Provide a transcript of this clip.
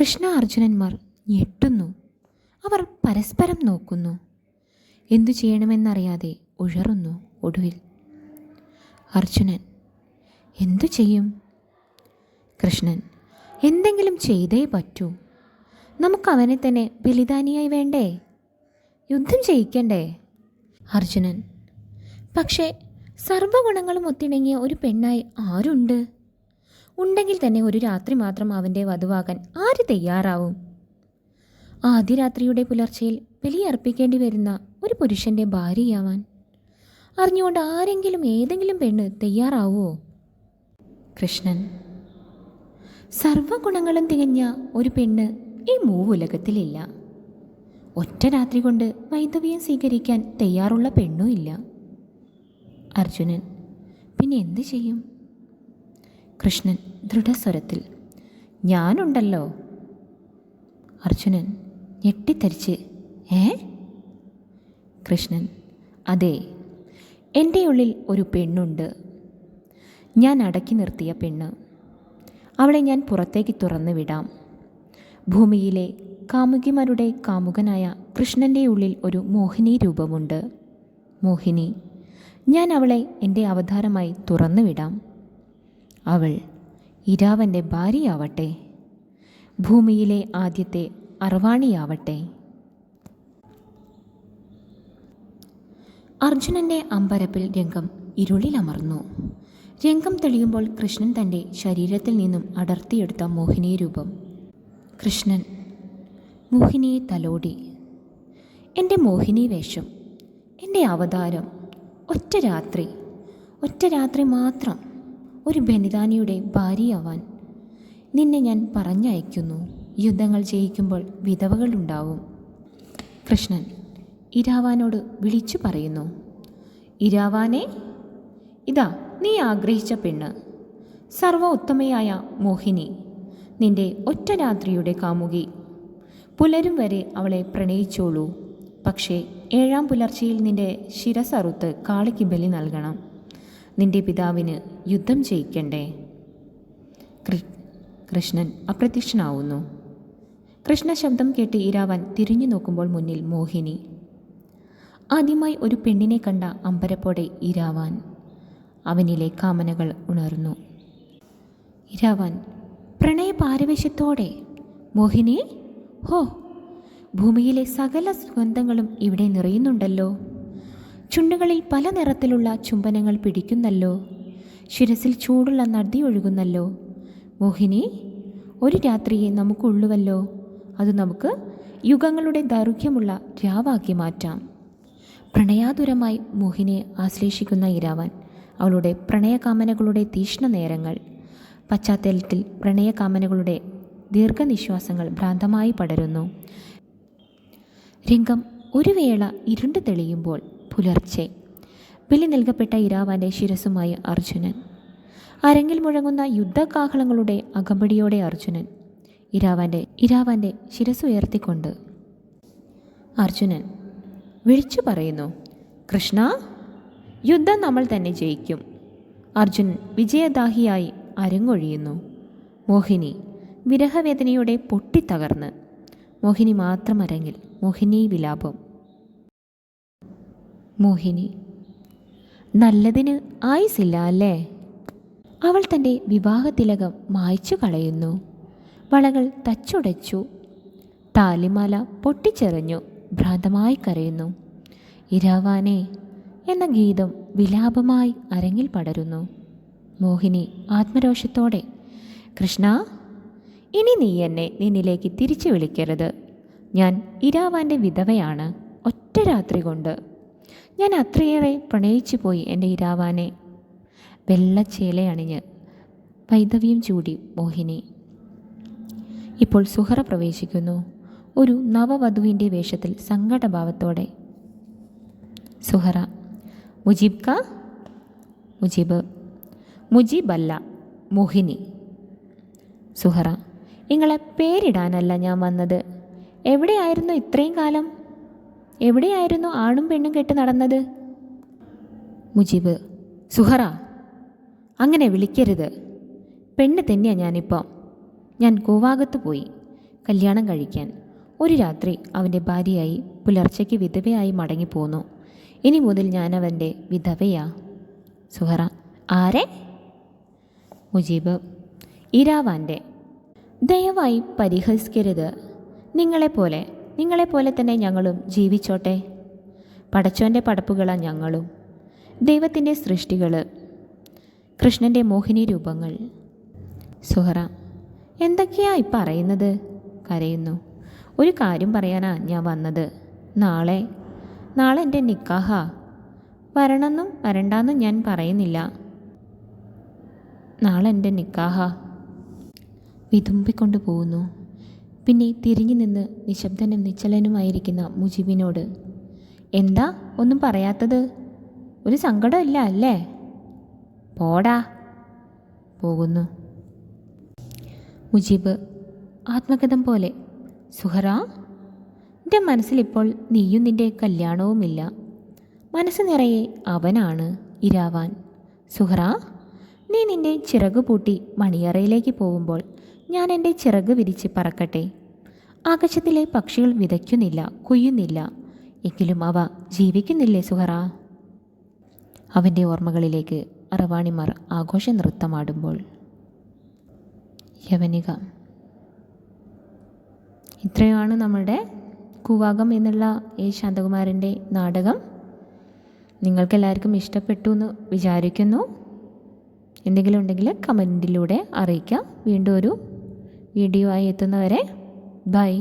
കൃഷ്ണ അർജുനന്മാർ ഞെട്ടുന്നു. അവർ പരസ്പരം നോക്കുന്നു. എന്തു ചെയ്യണമെന്നറിയാതെ ഉഴറുന്നു ഒടുവിൽ. അർജുനൻ എന്തു ചെയ്യും? കൃഷ്ണൻ എന്തെങ്കിലും ചെയ്തേ പറ്റൂ. നമുക്ക് അവനെ തന്നെ ബലിദാനിയായി വേണ്ടേ? യുദ്ധം ചെയ്യിക്കണ്ടേ? അർജുനൻ പക്ഷേ സർവഗുണങ്ങളും ഒത്തിണങ്ങിയ ഒരു പെണ്ണായി ആരുണ്ട്? ഉണ്ടെങ്കിൽ തന്നെ ഒരു രാത്രി മാത്രം അവന്റെ വധുവാകാൻ ആര് തയ്യാറാവും? ആദ്യ രാത്രിയുടെ പുലർച്ചയിൽ ബലിയർപ്പിക്കേണ്ടി വരുന്ന ഒരു പുരുഷന്റെ ഭാര്യയാവാൻ അറിഞ്ഞുകൊണ്ട് ആരെങ്കിലും ഏതെങ്കിലും പെണ്ണ് തയ്യാറാവുമോ കൃഷ്ണൻ. സർവഗുണങ്ങളും തികഞ്ഞ ഒരു പെണ്ണ് ഈ മൂവുലകത്തിലില്ല. ഒറ്റ രാത്രി കൊണ്ട് വൈധവ്യം സ്വീകരിക്കാൻ തയ്യാറുള്ള പെണ്ണുമില്ല അർജുനൻ. പിന്നെ എന്ത് ചെയ്യും? കൃഷ്ണൻ ദൃഢസ്വരത്തിൽ ഞാനുണ്ടല്ലോ. അർജുനൻ ഞെട്ടിത്തരിച്ച് ഏ? കൃഷ്ണൻ അതെ എന്റെ ഉള്ളിൽ ഒരു പെണ്ണുണ്ട്. ഞാൻ അടക്കി നിർത്തിയ പെണ്ണ്. അവളെ ഞാൻ പുറത്തേക്ക് തുറന്നു വിടാം. ഭൂമിയിലെ കാമുകിമാരുടെ കാമുകനായ കൃഷ്ണന്റെ ഉള്ളിൽ ഒരു മോഹിനി രൂപമുണ്ട്. മോഹിനി ഞാൻ അവളെ എന്റെ അവതാരമായി തുറന്നു വിടാം. അവൾ ഇരാവന്റെ ഭാര്യയാവട്ടെ ഭൂമിയിലെ ആദ്യത്തെ അറവാണിയാവട്ടെ. അർജുനന്റെ അമ്പരപ്പിൽ രംഗം ഇരുളിലമർന്നു. രംഗം തെളിയുമ്പോൾ കൃഷ്ണൻ തന്റെ ശരീരത്തിൽ നിന്നും അടർത്തിയെടുത്ത മോഹിനി രൂപം. കൃഷ്ണൻ മോഹിനിയെ തലോടി. എന്റെ മോഹിനി വേഷം എന്റെ അവതാരം ഒറ്റ രാത്രി ഒറ്റ രാത്രി മാത്രം. ഒരു ബനിതാനിയുടെ ഭാര്യയാവാൻ നിന്നെ ഞാൻ പറഞ്ഞയക്കുന്നു. യുദ്ധങ്ങൾ ജയിക്കുമ്പോൾ വിധവകളുണ്ടാവും കൃഷ്ണൻ ഇരാവാനോട് വിളിച്ചു പറയുന്നു. ഇരാവാനെ ഇതാ നീ ആഗ്രഹിച്ച പെണ്ണ്. സർവ ഉത്തമയായ മോഹിനി നിന്റെ ഒറ്റ രാത്രിയുടെ കാമുകി. പുലരും വരെ അവളെ പ്രണയിച്ചോളൂ. പക്ഷേ ഏഴാം പുലർച്ചയിൽ നിന്റെ ശിരസറുത്ത് കാളിക്ക് ബലി നൽകണം. നിന്റെ പിതാവിന് യുദ്ധം ചെയ്യിക്കണ്ടേ? കൃഷ്ണൻ അപ്രത്യക്ഷനാവുന്നു. കൃഷ്ണ ശബ്ദം കേട്ട് ഇരാവൻ തിരിഞ്ഞു നോക്കുമ്പോൾ മുന്നിൽ മോഹിനി. ആദ്യമായി ഒരു പെണ്ണിനെ കണ്ട അമ്പരപ്പോടെ ഇരാവാൻ അവനിലെ കാമനകൾ ഉണർന്നു. ഇരാവാൻ പ്രണയ പാരവശ്യത്തോടെ മോഹിനി ഹോ ഭൂമിയിലെ സകല സുഗന്ധങ്ങളും ഇവിടെ നിറയുന്നുണ്ടല്ലോ. ചുണ്ടുകളിൽ പല നിറത്തിലുള്ള ചുംബനങ്ങൾ പിടിക്കുന്നല്ലോ. ശിരസിൽ ചൂടുള്ള നദി ഒഴുകുന്നല്ലോ. മോഹിനി ഒരു രാത്രിയെ നമുക്കുള്ളുവല്ലോ. അത് നമുക്ക് യുഗങ്ങളുടെ ദൈർഘ്യമുള്ള രാവാക്കി മാറ്റാം. പ്രണയാതുരമായി മോഹിനിയെ ആശ്ലേഷിക്കുന്ന ഇരാവൻ അവളുടെ പ്രണയകാമനകളുടെ തീഷ്ണ നേരങ്ങൾ പശ്ചാത്തലത്തിൽ പ്രണയകാമനകളുടെ ദീർഘനിശ്വാസങ്ങൾ ഭ്രാന്തമായി പടരുന്നു. രംഗം ഒരു വേള ഇരുണ്ട് തെളിയുമ്പോൾ പുലർച്ചെ. ബലി നൽകപ്പെട്ട ഇരാവാന്റെ ശിരസുമായി അർജുനൻ. അരങ്ങിൽ മുഴങ്ങുന്ന യുദ്ധകാഹളങ്ങളുടെ അകമ്പടിയോടെ അർജുനൻ. ഇരാവാന്റെ ഇരാവാന്റെ ശിരസുയർത്തിക്കൊണ്ട് അർജുനൻ വിളിച്ചു പറയുന്നു കൃഷ്ണ യുദ്ധം നമ്മൾ തന്നെ ജയിക്കും അർജുനൻ വിജയദാഹിയായി അരങ്ങൊഴിയുന്നു. മോഹിനി വിരഹവേദനയോടെ പൊട്ടിത്തകർന്ന്. മോഹിനി മാത്രം അരങ്ങിൽ മോഹിനി വിലാപം. മോഹിനി. നല്ലതിന് ആയുസില്ല അല്ലേ? അവൾ തന്റെ വിവാഹതിലകം മായ്ച്ചു കളയുന്നു. വളകൾ തച്ചുടച്ചു. താലിമാല പൊട്ടിച്ചെറിഞ്ഞു. ഭ്രാന്തമായി കരയുന്നു. ഇരാവാനെ എന്ന ഗീതം വിലാപമായി അരങ്ങിൽ പടരുന്നു. മോഹിനി ആത്മരോഷത്തോടെ കൃഷ്ണ ഇനി നീ എന്നെ നിന്നിലേക്ക് തിരിച്ചു വിളിക്കരുത്. ഞാൻ ഇരാവാന്റെ വിധവയാണ്. ഒറ്റ രാത്രി കൊണ്ട് ഞാൻ അത്രയേറെ പ്രണയിച്ചു പോയി എന്റെ ഇരാവാനെ. വെള്ളച്ചേലയണിഞ്ഞ് വൈദവ്യം ചൂടി മോഹിനി. ഇപ്പോൾ സുഹറ പ്രവേശിക്കുന്നു. ഒരു നവവധുവിന്റെ വേഷത്തിൽ സങ്കടഭാവത്തോടെ. സുഹറ മുജീബ് ക? മുജീബ് മുജീബല്ല മോഹിനി. സുഹറ നിങ്ങളെ പേരിടാനല്ല ഞാൻ വന്നത്. എവിടെയായിരുന്നു ഇത്രയും കാലം? എവിടെയായിരുന്നു ആണും പെണ്ണും കെട്ട് നടന്നത്? മുജീബ് സുഹറ അങ്ങനെ വിളിക്കരുത്. പെണ്ണ് തന്നെയാണ് ഞാനിപ്പോൾ ഞാൻ കൂവാകത്ത് പോയി കല്യാണം കഴിക്കാൻ. ഒരു രാത്രി അവന്റെ ഭാര്യയായി പുലർച്ചയ്ക്ക് വിധവയായി മടങ്ങിപ്പോന്നു ഇനി മുതൽ ഞാൻ അവന്റെ വിധവയാ. സുഹറ ആരെ? മുജീബ് ഇരാവാന്റെ. ദയവായി പരിഹസിക്കരുത്. നിങ്ങളെപ്പോലെ നിങ്ങളെപ്പോലെ തന്നെ ഞങ്ങളും ജീവിച്ചോട്ടെ. പടച്ചോന്റെ പടപ്പുകളാണ് ഞങ്ങളും. ദൈവത്തിന്റെ സൃഷ്ടികൾ കൃഷ്ണന്റെ മോഹിനി രൂപങ്ങൾ. സുഹറ എന്തൊക്കെയാ ഇപ്പം അറിയുന്നത് കരയുന്നു. ഒരു കാര്യം പറയാനാ ഞാൻ വന്നത്. നാളെ നാളെ എന്റെ നിക്കാഹ. വരണമെന്നും വരണ്ടെന്നും ഞാൻ പറയുന്നില്ല. നാളെ എന്റെ നിക്കാഹ. വിതുമ്പിക്കൊണ്ട് പോകുന്നു. പിന്നെ തിരിഞ്ഞു നിന്ന് നിശബ്ദനും നിശ്ചലനുമായിരിക്കുന്ന മുജീബിനോട് എന്താ? ഒന്നും പറയാത്തത്? ഒരു സങ്കടമില്ല അല്ലേ? പോടാ. പോകുന്നു. മുജീബ് ആത്മകഥം പോലെ സുഹറ എന്റെ മനസ്സിലിപ്പോൾ നീയും നിന്റെ കല്യാണവുമില്ല. മനസ്സ് നിറയെ അവനാണ് ഇരാവാൻ. സുഹറ നീ നിന്റെ ചിറകുപൂട്ടി മണിയറയിലേക്ക് പോകുമ്പോൾ ഞാൻ എന്റെ ചിറക് വിരിച്ച് പറക്കട്ടെ. ആകാശത്തിലെ പക്ഷികൾ വിതയ്ക്കുന്നില്ല കൊയ്യുന്നില്ല. എങ്കിലും അവ ജീവിക്കുന്നില്ലേ സുഹറ? അവന്റെ ഓർമ്മകളിലേക്ക് അറവാണിമാർ ആഘോഷ നൃത്തമാടുമ്പോൾ യവനിക. ഇത്രയുമാണ് നമ്മുടെ കൂവാകം എന്നുള്ള എ ശാന്തകുമാരന്റെ നാടകം. നിങ്ങൾക്കെല്ലാവർക്കും ഇഷ്ടപ്പെട്ടു എന്ന് വിചാരിക്കുന്നു. എന്തെങ്കിലും ഉണ്ടെങ്കിൽ കമന്റിലൂടെ അറിയിക്കാം. വീണ്ടും ഒരു വീഡിയോ ആയി എത്തുന്നവരെ ബൈ.